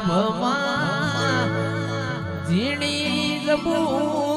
ભમા ઝીણી જબું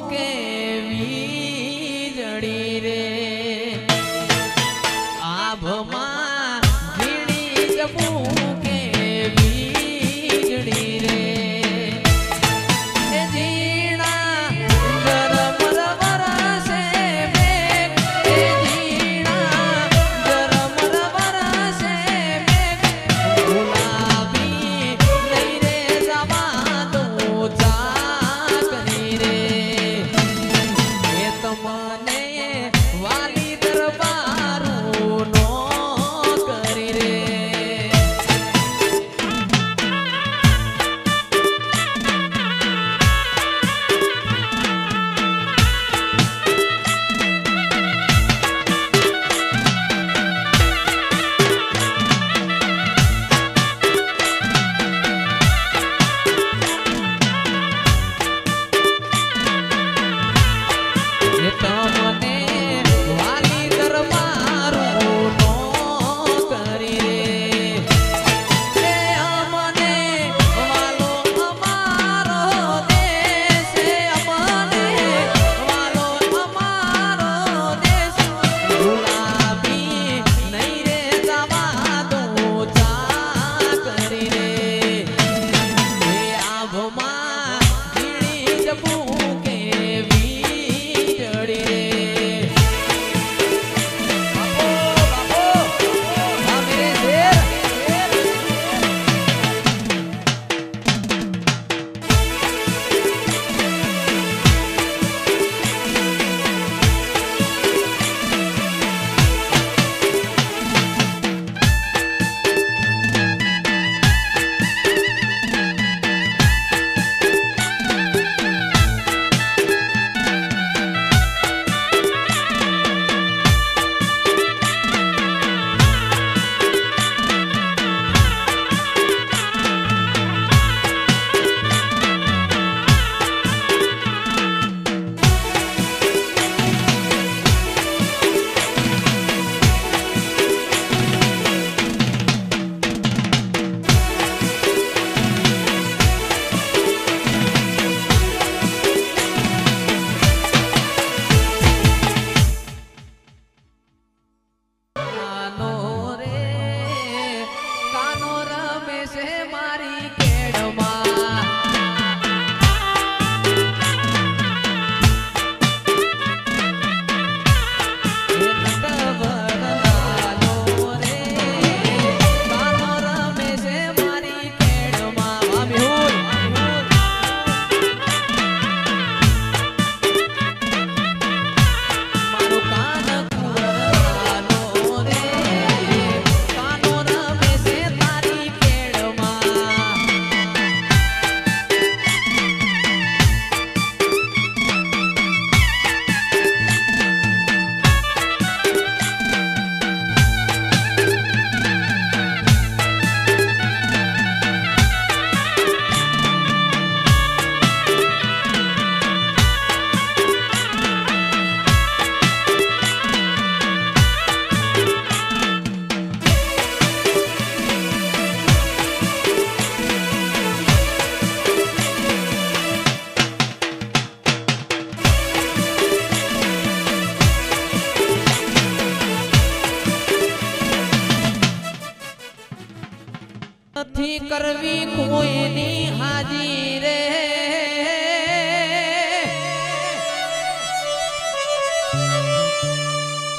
નથી કરવી કોઈની હાજી રે.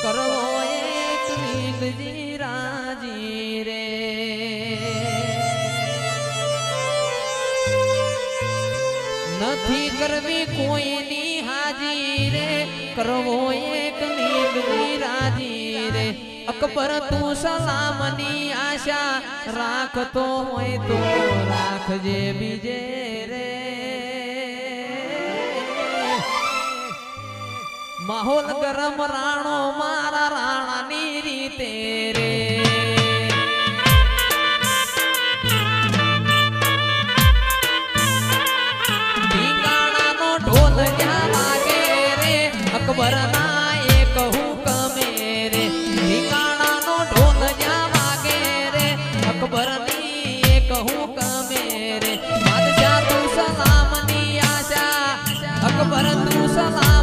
કરવો એક નીકજી રાજી રે. નથી કરવી કોઈની હાજી રે. કરવો એક નીકજી રાજી રે. અકબર તું સલામની આશા રાખતો હોય તો રાખજે બીજે રે. માહોલ ગરમ રાણો મારા રાણાની રીતે રે. salam.